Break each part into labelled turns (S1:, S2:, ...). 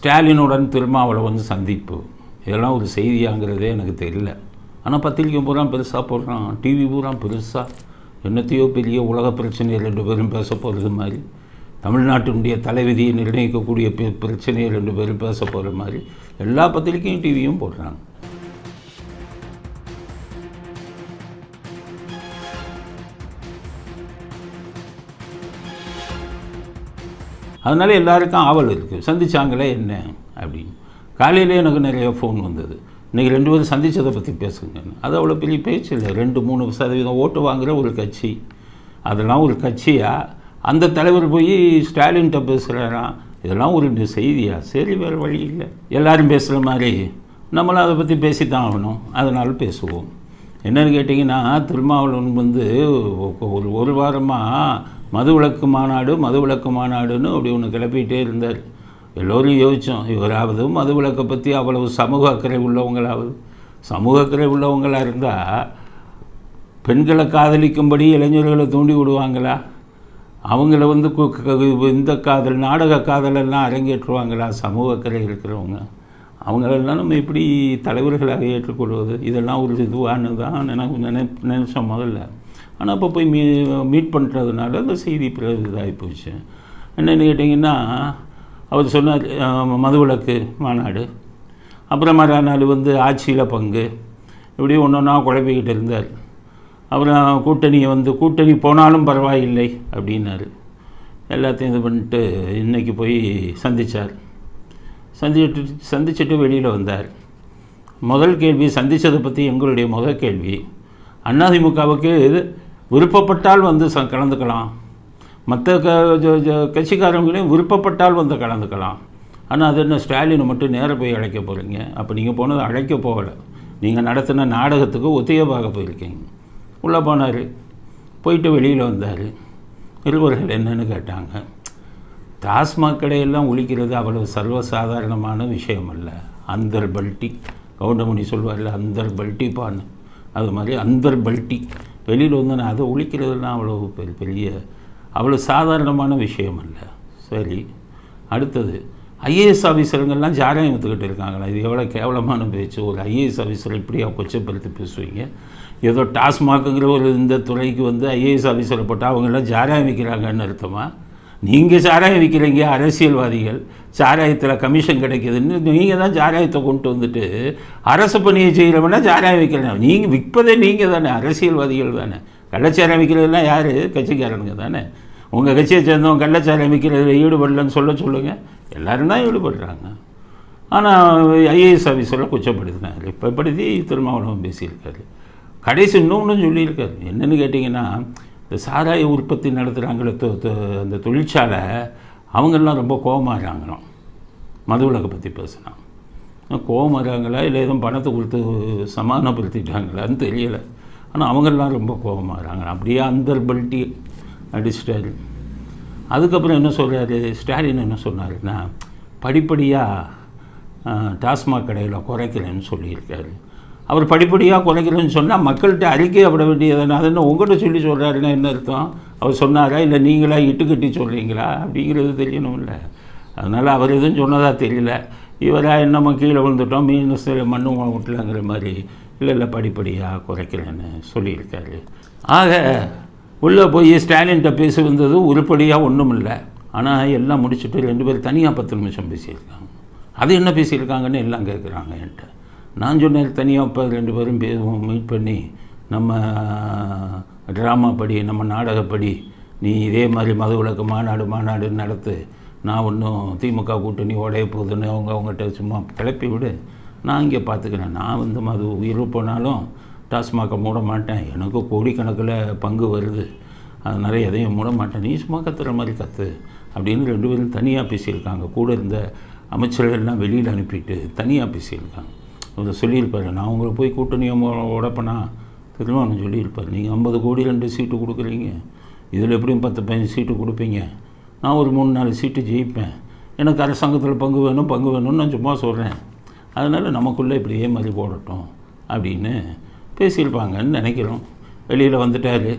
S1: ஸ்டாலினுடன் திருமாவளவன் சந்திப்பு. இதெல்லாம் ஒரு செய்தியாங்கிறதே எனக்கு தெரியல. ஆனால் பத்திரிக்கை பூரா பெருசாக போடுறான். டிவி பூரா பெருசாக என்னத்தையோ பெரிய உலக பிரச்சனையை ரெண்டு பேரும் பேச போகிறது மாதிரி. தமிழ்நாட்டினுடைய தலைவிதியை நிர்ணயிக்கக்கூடிய பிரச்சனையை ரெண்டு பேரும் பேச போகிற மாதிரி. எல்லா பத்திரிக்கையும் டிவியும் போடுறாங்க. அதனால எல்லாருக்கும் ஆவல் இருக்குது சந்தித்தாங்களே என்ன? அப்படின்னு. காலையிலே எனக்கு நிறைய ஃபோன் வந்தது. இன்றைக்கி ரெண்டு பேரும் சந்தித்ததை பற்றி பேசுங்க. அது அவ்வளோ பெரிய பேச்சு இல்லை. ரெண்டு மூணு சதவீதம் ஓட்டு வாங்குகிற ஒரு கட்சி. அதெல்லாம் ஒரு கட்சியா? அந்த தலைவர் போய் ஸ்டாலின்கிட்ட பேசுகிறாராம் இதெல்லாம் ஒரு செய்தியா? சரி வேறு வழி இல்லை. எல்லாரும் பேசுகிற மாதிரி. நம்மளும் அதை பற்றி பேசித்தான் ஆகணும். அதனால பேசுவோம். என்னென்னு கேட்டிங்கன்னா திருமாவளவன் வந்து ஒரு ஒரு வாரமாக மது விளக்கு மாநாடு மது விளக்கு மாநாடுன்னு அப்படி ஒன்று கிளப்பிகிட்டே இருந்தார். எல்லோரும் யோசித்தோம் இவராவது மது விளக்கை பற்றி அவ்வளவு சமூக அக்கறை உள்ளவங்களாவது. சமூக அக்கறை உள்ளவங்களாக இருந்தால் பெண்களை காதலிக்கும்படி இளைஞர்களை தூண்டி விடுவாங்களா? அவங்கள வந்து கு- இந்த காதல் நாடக காதலெல்லாம் அரங்கேற்றுவாங்களா? சமூக அக்கறை இருக்கிறவங்க. அவங்களெல்லாம் நம்ம எப்படி தலைவர்களாக ஏற்றுக்கொள்வது? இதெல்லாம் ஒரு இதுவானு தான் நினை நினை நினச்சோம் முதல்ல. ஆனால் அப்போ போய் மீ மீட் பண்ணுறதுனால அந்த செய்தி பிற இதாகி போச்சு. என்னென்னு கேட்டிங்கன்னா அவர் சொன்னார் அஹ், மதுவிலக்கு மாநாடு. அப்புறம் மறுநாள் வந்து ஆட்சியில் பங்கு. இப்படி ஒன்று ஒன்றா குழப்பிக்கிட்டு இருந்தார். அப்புறம் கூட்டணியை வந்து கூட்டணி போனாலும் பரவாயில்லை அப்படின்னாரு. எல்லாத்தையும் இது பண்ணிட்டு இன்றைக்கி போய் சந்திச்சார். சந்திச்சுட்டு சந்திச்சுட்டு வெளியில் வந்தார். முதல் கேள்வி சந்தித்ததை பற்றி எங்களுடைய முதல் கேள்வி. அதிமுகவுக்கு விருப்பப்பட்டால் வந்து ச கலந்துக்கலாம். மற்ற க கட்சிக்காரங்களையும் விருப்பப்பட்டால் வந்து கலந்துக்கலாம். ஆனால் அது என்ன ஸ்டாலினை மட்டும் நேராக போய் அழைக்க போகிறீங்க அப்போ நீங்கள் போனது அழைக்க போகலை. நீங்கள் நடத்தின நாடகத்துக்கு ஒத்திகை பார்க்க போயிருக்கீங்க. உள்ளே போனார். போயிட்டு வெளியில் வந்தார். நிருபர்கள் என்னன்னு கேட்டாங்க. டாஸ்மாக் கடையெல்லாம் ஒழிக்கிறது அவ்வளவு சர்வசாதாரணமான விஷயம் அல்ல அந்தர் பல்ட்டி கவுண்டமணி சொல்வார்ல அந்தர் பல்ட்டி பான்னு அது மாதிரி அந்தர் பல்ட்டி வெளியில் வந்து நான் அதை ஒழிக்கிறதுலாம் அவ்வளோ பெரிய பெரிய அவ்வளோ சாதாரணமான விஷயம் அல்ல. சரி அடுத்தது ஐஏஎஸ் ஆஃபீஸருங்கெல்லாம் ஜாராயம் வித்துக்கிட்டு இருக்காங்களா? இது எவ்வளோ கேவலமான பேச்சு. ஒரு ஐஏஎஸ் ஆஃபீஸர் இப்படியா கொச்சப்படுத்தி பேசுவீங்க? ஏதோ டாஸ்மாக்குங்கிற ஒரு இந்த துறைக்கு வந்து ஐஏஎஸ் ஆஃபீஸரை போட்டால் அவங்கெல்லாம் ஜாராயம் விற்கிறாங்கன்னு அர்த்தமாக நீங்கள் சாராயம் விற்கிறீங்க அரசியல்வாதிகள் சாராயத்தில் கமிஷன் கிடைக்கிதுன்னு நீங்கள் தான் சாராயத்தை கொண்டு வந்துட்டு அரசு பணியை செய்கிறவனா சாராயம் விற்கிறேன் நீங்கள் விற்பதே நீங்கள் தானே அரசியல்வாதிகள் தானே. கள்ளச்சாராயம் விற்கிறதுலாம் யார்? கட்சிக்காரனுங்க தானே. உங்கள் கட்சியை சேர்ந்தவங்க கள்ளச்சாராயம் விற்கிறதுல ஈடுபடலன்னு சொல்ல சொல்லுங்கள் எல்லாரும் தான் ஈடுபடுறாங்க. ஆனால் ஐஏஎஸ் ஆஃபீஸரில் குச்சப்படுத்தினார் இப்போ படுத்தி திருமாவளவன் பேசியிருக்காரு. கடைசி இன்னொன்று சொல்லியிருக்காரு. என்னன்னு கேட்டிங்கன்னா இந்த சாராய உற்பத்தி நடத்துகிறாங்களே அந்த தொழிற்சாலை அவங்கெல்லாம் ரொம்ப கோபமாகறாங்களாம் மதுவிலக்கை பற்றி பேசினான் கோபமாகறாங்களா இல்லை எதுவும் பணத்தை கொடுத்து சமாதானப்படுத்திட்டாங்களான்னு தெரியலை. ஆனால் அவங்கெல்லாம் ரொம்ப கோபமாகறாங்க அப்படியே அந்தர்பல்ட்டி அடிச்சிட்டாரு. அதுக்கப்புறம் என்ன சொல்கிறாரு ஸ்டாலின் என்ன சொன்னாருன்னா படிப்படியாக டாஸ்மாக் கடையில் குறைக்கிறேன்னு சொல்லியிருக்காரு. அவர் படிப்படியாக குறைக்கிறேன்னு சொன்னால் மக்கள்கிட்ட அறிக்கையப்பட விட வேண்டியதுன்னு உங்கள்கிட்ட சொல்லி சொல்கிறாருன்னா என்ன அர்த்தம்? அவர் சொன்னாரா? இல்லை நீங்களா இட்டுக்கட்டி சொல்கிறீங்களா அப்படிங்கிறது தெரியணும்ல. அதனால் அவர் எதுவும் சொன்னதா தெரியல. இவராக என்னமோ கீழே விழுந்துட்டோம் மீன் சில மண்ணு விட்டலாங்கிற மாதிரி. இல்லை இல்லை படிப்படியாக குறைக்கிறேன்னு சொல்லியிருக்காரு. ஆக உள்ளே போய் ஸ்டாலின்கிட்ட பேசி வந்தது உருப்படியாக ஒன்றும் இல்லை ஆனால் எல்லாம் முடிச்சுட்டு ரெண்டு பேரும் தனியாக பத்து நிமிஷம் பேசியிருக்காங்க. அது என்ன பேசியிருக்காங்கன்னு எல்லாம் கேட்குறாங்க என்கிட்ட. நான் சொன்னேன் தனியாக இப்போ ரெண்டு பேரும் பேசுவோம் மீட் பண்ணி நம்ம ட்ராமா படி நம்ம நாடகப்படி நீ இதே மாதிரி மதுவிலக்கு மாநாடு மாநாடு நடத்து நான் ஒன்றும் திமுக கூட்டணி உடைய போகுதுன்னு அவங்க அவங்ககிட்ட சும்மா கிளப்பி விடு. நான் இங்கே பார்த்துக்கிறேன் நான் வந்து மது உயிர் போனாலும் டாஸ்மாகை மூட மாட்டேன். எனக்கு கோடிக்கணக்கில் பங்கு வருது. அதனால் எதையும் மூட மாட்டேன். நீ சும்மா கத்துற மாதிரி கற்று அப்படின்னு ரெண்டு பேரும் தனியாக பேசியிருக்காங்க. கூட இருந்த அமைச்சர்கள்லாம் வெளியில் அனுப்பிட்டு தனியாக பேசியிருக்காங்க. அவர் சொல்லியிருப்பார். நான் உங்களை போய் கூட்டணியை உடப்பனா? திருமணம் சொல்லியிருப்பார். நீங்கள் ஐம்பது கோடி ரெண்டு சீட்டு கொடுக்குறீங்க. இதில் எப்படியும் பத்து பதினஞ்சு சீட்டு கொடுப்பீங்க. நான் ஒரு மூணு நாலு சீட்டு ஜெயிப்பேன். எனக்கு அரசாங்கத்தில் பங்கு வேணும் பங்கு வேணும்னு நான் சும்மா சொல்கிறேன் அதனால் நமக்குள்ளே இப்படியே மாதிரி போடட்டும் அப்படின்னு பேசியிருப்பாங்கன்னு நினைக்கிறோம். வெளியில் வந்துட்டார்.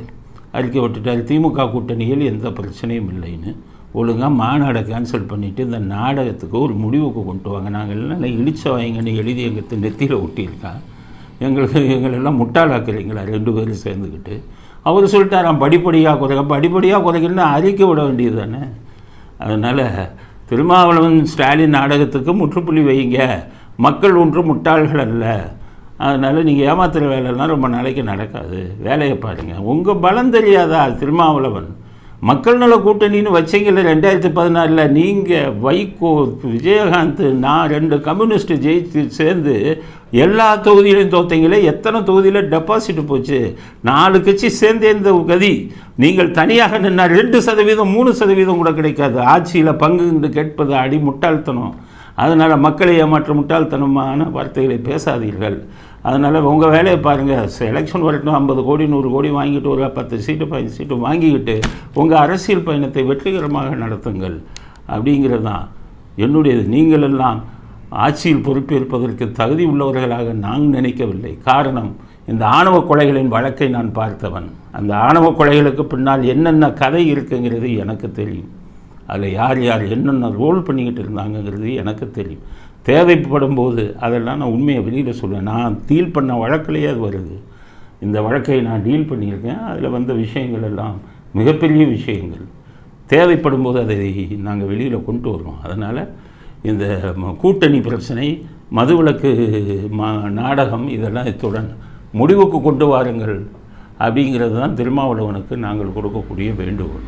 S1: அறிக்கை விட்டுட்டார். திமுக கூட்டணியில் எந்த பிரச்சனையும் இல்லைன்னு ஒழுங்காக மாநாடை கேன்சல் பண்ணிவிட்டு இந்த நாடகத்துக்கு ஒரு முடிவுக்கு கொண்டு வாங்க. நாங்கள் எல்லாம் இடிச்ச வாங்கன்னு எழுதி எங்கள் நெத்தியில் ஒட்டியிருக்கான் எங்களுக்கு எங்களெல்லாம் முட்டாளாக்குறீங்களா ரெண்டு பேரும் சேர்ந்துக்கிட்டு. அவர் சொல்லிட்டாராம் படிப்படியாக குறைக்க படிப்படியாக குறைக்கணும்னு அறிக்கை விட வேண்டியது தானே. அதனால் திருமாவளவன் ஸ்டாலின் நாடகத்துக்கு முற்றுப்புள்ளி வைங்க. மக்கள் ஒன்றும் முட்டாள்கள் அல்ல. அதனால் நீங்கள் ஏமாத்துகிற வேலைலாம் ரொம்ப நாளைக்கு நடக்காது. வேலையை பாருங்கள் உங்கள் பலம் தெரியாதா திருமாவளவன்? மக்கள் நல கூட்டணின்னு வச்சீங்கல்ல ரெண்டாயிரத்தி பதினாறில். நீங்கள் வைகோ விஜயகாந்த் நான் ரெண்டு கம்யூனிஸ்ட் ஜெயித்து சேர்ந்து எல்லா தொகுதியிலையும் தோத்தீங்களே எத்தனை தொகுதியில் டெபாசிட் போச்சு? நாலு கட்சி சேர்ந்தே இந்த கதி. நீங்கள் தனியாக நின்னால் ரெண்டு சதவீதம் மூணு சதவீதம் கூட கிடைக்காது. ஆட்சியில் பங்கு என்று கேட்பது அடி முட்டாள்தனம் அதனால் மக்களை ஏமாற்ற முட்டாள்தனமான வார்த்தைகளை பேசாதீர்கள். அதனால் உங்கள் வேலையை பாருங்கள் எலெக்ஷன் வரட்டும். ஐம்பது கோடி நூறு கோடி வாங்கிட்டு ஒரு பத்து சீட்டு பதினஞ்சு சீட்டு வாங்கிக்கிட்டு உங்கள் அரசியல் பயணத்தை வெற்றிகரமாக நடத்துங்கள். அப்படிங்கிறது தான் என்னுடையது நீங்களெல்லாம் ஆட்சியில் பொறுப்பேற்பதற்கு தகுதி உள்ளவர்களாக நான் நினைக்கவில்லை. காரணம் இந்த ஆணவ கொலைகளின் வழக்கை நான் பார்த்தவன். அந்த ஆணவ கொலைகளுக்கு பின்னால் என்னென்ன கதை இருக்குங்கிறது எனக்கு தெரியும். அதில் யார் யார் என்னென்ன ரோல் பண்ணிக்கிட்டு இருந்தாங்கங்கிறது எனக்கு தெரியும். தேவைப்படும் போது அதெல்லாம் நான் உண்மையை வெளியில் சொல்லுவேன் நான் டீல் பண்ண வழக்கிலேயே அது வருது. இந்த வழக்கை நான் டீல் பண்ணியிருக்கேன். அதில் வந்த விஷயங்கள் எல்லாம் மிகப்பெரிய விஷயங்கள். தேவைப்படும் போது அதை நாங்கள் வெளியில் கொண்டு வருவோம். அதனால் இந்த கூட்டணி பிரச்சனை மதுவிலக்கு மா நாடகம் இதெல்லாம் இத்துடன் முடிவுக்கு கொண்டு வாருங்கள். அப்படிங்கிறது தான் திருமாவளவனுக்கு நாங்கள் கொடுக்கக்கூடிய வேண்டுகோள்.